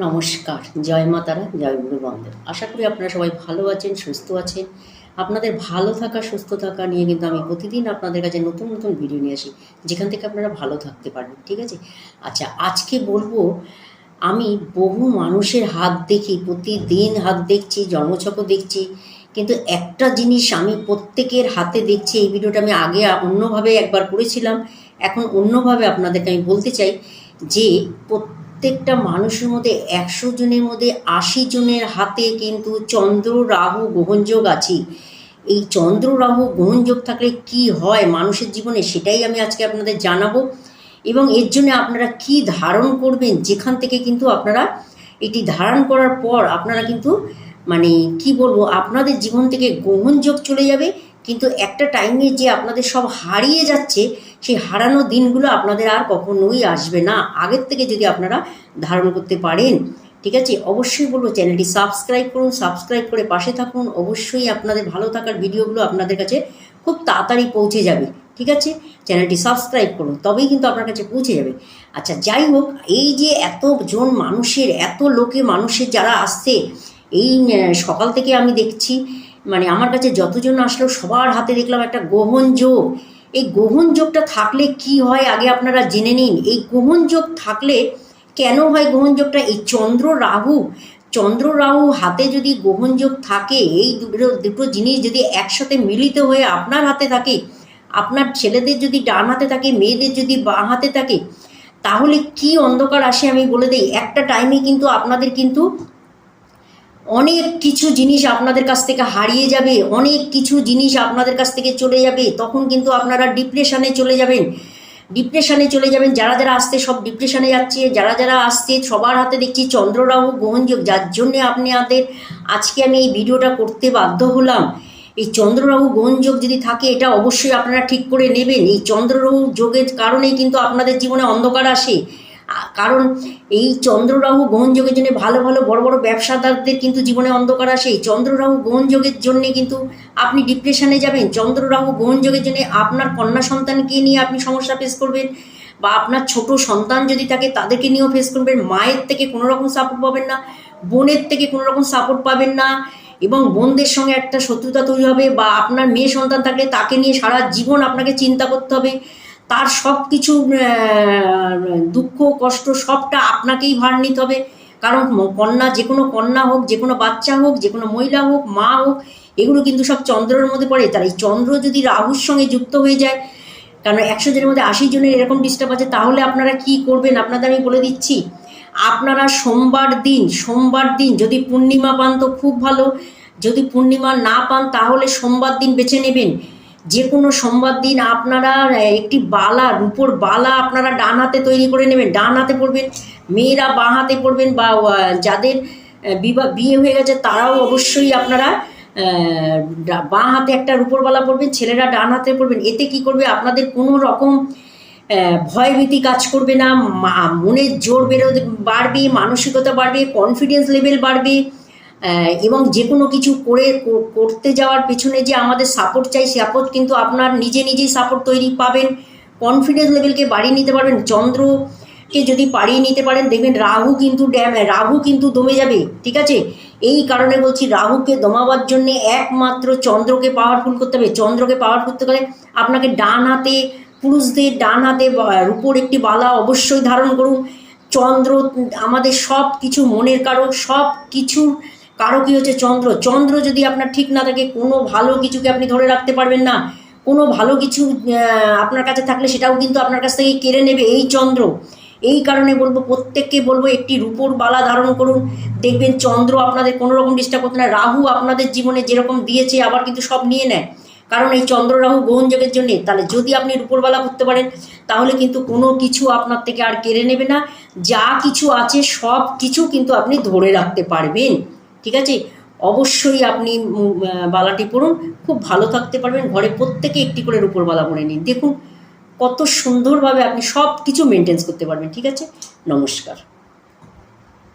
নমস্কার। জয় মাতারা জয় গুরু বন্ধের আশা করি আপনারা সবাই ভালো আছেন, সুস্থ আছেন। আপনাদের ভালো থাকা, সুস্থ থাকা নিয়ে কিন্তু আমি প্রতিদিন আপনাদের কাছে নতুন নতুন ভিডিও নিয়ে আসি, যেখান থেকে আপনারা ভালো থাকতে পারবেন, ঠিক আছে? আচ্ছা আজকে বলব, আমি বহু মানুষের হাত দেখি, প্রতিদিন হাত দেখছি জন্মছকও দেখছি, কিন্তু একটা জিনিস আমি প্রত্যেকের হাতে দেখছি, এই ভিডিওটা আমি আগে অন্যভাবে একবার করেছিলাম, এখন অন্যভাবে আপনাদেরকে আমি বলতে চাই যে প্রত্যেকটা মানুষের মধ্যে একশো জনের মধ্যে আশি জনের হাতে কিন্তু চন্দ্র, রাহু গ্রহণযোগ আছে। এই চন্দ্র, রাহু গ্রহণযোগ থাকলে কি হয় মানুষের জীবনে সেটাই আমি আজকে আপনাদের জানাব। এবং এর জন্য আপনারা কি ধারণ করবেন, যেখান থেকে কিন্তু আপনারা এটি ধারণ করার পর আপনারা কিন্তু মানে কি বলব, আপনাদের জীবন থেকে গ্রহণযোগ চলে যাবে। কিন্তু একটা টাইমে যে আপনাদের সব হারিয়ে যাচ্ছে, সেই হারানো দিনগুলো আপনাদের আর কখনোই আসবে না। আগের থেকে যদি আপনারা ধারণ করতে পারেন, ঠিক আছে? অবশ্যই বলব, চ্যানেলটি সাবস্ক্রাইব করুন সাবস্ক্রাইব করে পাশে থাকুন। অবশ্যই আপনাদের ভালো থাকার ভিডিওগুলো আপনাদের কাছে খুব তাড়াতাড়ি পৌঁছে যাবে, ঠিক আছে? চ্যানেলটি সাবস্ক্রাইব করুন, তবেই কিন্তু আপনার কাছে পৌঁছে যাবে। আচ্ছা যাই হোক, এই যে এতজন মানুষের, এত লোকে মানুষের যারা আসছে এই সকাল থেকে আমি দেখছি মানে আমার কাছে যতজন আসলো সবার হাতে দেখলাম একটা গ্রহণ যোগ। এই গ্রহণ যোগটা থাকলে কি হয় আগে আপনারা জেনে নিন। এই গ্রহণ যোগ থাকলে কেন হয় গ্রহণ যোগটা? এই চন্দ্র রাহু চন্দ্র রাহু হাতে যদি গ্রহণ যোগ থাকে, এই দুটো দুটো জিনিস যদি একসাথে মিলিত হয়ে আপনার হাতে থাকে, আপনার ছেলেদের যদি ডান হাতে থাকে, মেয়েদের যদি বাঁ হাতে থাকে, তাহলে কি অন্ধকার আসে আমি বলে দিই। একটা টাইমে কিন্তু আপনাদের কিন্তু অনেক কিছু জিনিস আপনাদের কাছ থেকে হারিয়ে যাবে, অনেক কিছু জিনিস আপনাদের কাছ থেকে চলে যাবে, তখন কিন্তু আপনারা ডিপ্রেশনে চলে যাবেন। ডিপ্রেশনে চলে যাবেন, যারা যারা আসতে সব ডিপ্রেশনে যাচ্ছে, যারা যারা আসছে সবার হাতে দেখছি চন্দ্ররাহু, গ্রহণযোগ, যার জন্যে আপনি আপনাদের আজকে আমি এই ভিডিওটা করতে বাধ্য হলাম। এই চন্দ্ররাহু, গ্রহণযোগ যদি থাকে, এটা অবশ্যই আপনারা ঠিক করে নেবেন। এই চন্দ্ররাহু যোগের কারণেই কিন্তু আপনাদের জীবনে অন্ধকার আসে। কারণ এই চন্দ্ররাহু গ্রহণযোগের জন্য ভালো ভালো বড় বড় ব্যবসাদারদের কিন্তু জীবনে অন্ধকার আসে। এই চন্দ্ররাহু গ্রহণযোগের জন্যে কিন্তু আপনি ডিপ্রেশনে যাবেন। চন্দ্ররাহু গ্রহণযোগের জন্য আপনার কন্যা সন্তানকে নিয়ে আপনি সমস্যা ফেস করবেন বা আপনার ছোট সন্তান যদি থাকে তাদেরকে নিয়েও ফেস করবেন। মায়ের থেকে কোনো রকম সাপোর্ট পাবেন না, বোনের থেকে কোনো রকম সাপোর্ট পাবেন না এবং বোনদের সঙ্গে একটা শত্রুতা তৈরি হবে বা আপনার মেয়ে সন্তান থাকলে তাকে নিয়ে সারা জীবন আপনাকে চিন্তা করতে হবে। তার সব কিছু দুঃখ, কষ্ট সবটা আপনাকেই ভার নিতে হবে। কারণ কন্যা, যে কোনো কন্যা হোক, যে কোনো বাচ্চা হোক, যে কোনো মহিলা হোক, মা হোক, এগুলো কিন্তু সব চন্দ্রের মধ্যে পড়ে। তার এই চন্দ্র যদি রাহুর সঙ্গে যুক্ত হয়ে যায় কারণ একশো জনের মধ্যে আশি জনের এরকম ডিস্টার্ব আছে, তাহলে আপনারা কি করবেন? আপনাদের আমি বলে দিচ্ছি, আপনারা সোমবার দিন সোমবার দিন যদি পূর্ণিমা পান তো খুব ভালো। যদি পূর্ণিমা না পান, তাহলে সোমবার দিন বেছে নেবেন। যে কোনো সোমবার দিন আপনারা একটি বালা, রূপোর বালা আপনারা ডান হাতে তৈরি করে নেবেন, ডান হাতে পড়বেন। মেয়েরা বাঁ হাতে পড়বেন বা যাদের বিবাহ বিয়ে হয়ে গেছে, তারাও অবশ্যই আপনারা বাঁ হাতে একটা রূপোর বালা ছেলেরা ডান হাতে পড়বেন। এতে কি করবে? আপনাদের কোনো রকম ভয়ভীতি কাজ করবে না মনের জোর বেরোতে বাড়বে, মানসিকতা বাড়বে কনফিডেন্স লেভেল বাড়বে। এবং যে কোনো কিছু করে করতে যাওয়ার পেছনে যে আমাদের সাপোর্ট চাই সাপোর্ট কিন্তু আপনার নিজে নিজেই সাপোর্ট তৈরি পাবেন। কনফিডেন্স লেভেলকে বাড়িয়ে নিতে পারবেন। চন্দ্রকে যদি বাড়িয়ে নিতে পারেন, দেখবেন রাহু কিন্তু ড্যাম, রাহু কিন্তু দমে যাবে, ঠিক আছে? এই কারণে বলছি রাহুকে দমাবার জন্য একমাত্র চন্দ্রকে পাওয়ারফুল করতে হবে। চন্দ্রকে পাওয়ারফুল করতে গেলে আপনাকে ডান হাতে, পুরুষদের ডান হাতে রূপোর একটি বালা অবশ্যই ধারণ করুন। চন্দ্র আমাদের সব কিছু মনের কারক সব কিছুর কারকই হচ্ছে চন্দ্র? চন্দ্র যদি আপনার ঠিক না থাকে, কোনো ভালো কিছুকে আপনি ধরে রাখতে পারবেন না। কোনো ভালো কিছু আপনার কাছে থাকলে সেটাও কিন্তু আপনার কাছ থেকে কেড়ে নেবে এই চন্দ্র। এই কারণে বলব, প্রত্যেককে বলব, একটি রূপোর বালা ধারণ করুন। দেখবেন চন্দ্র আপনাদের কোনো রকম ডিস্টার্ব করতে না। রাহু আপনাদের জীবনে যেরকম দিয়েছে, আবার কিন্তু সব নিয়ে নেয়। কারণ এই চন্দ্র রাহু গ্রহণযোগের জন্যে, তাহলে যদি আপনি রূপোরবেলা করতে পারেন, তাহলে কিন্তু কোনো কিছু আপনার থেকে আর কেড়ে নেবে না। যা কিছু আছে, সব কিছু কিন্তু আপনি ধরে রাখতে পারবেন। ঠিক আছে? অবশ্যই আপনি বালাটি পরুন, খুব ভালো থাকতে পারবেন, ঘরে প্রত্যেকে একটি করে রূপোর বালা পরে নিন। দেখুন কত সুন্দরভাবে আপনি সব কিছু মেনটেন্স করতে পারবেন, ঠিক আছে? নমস্কার।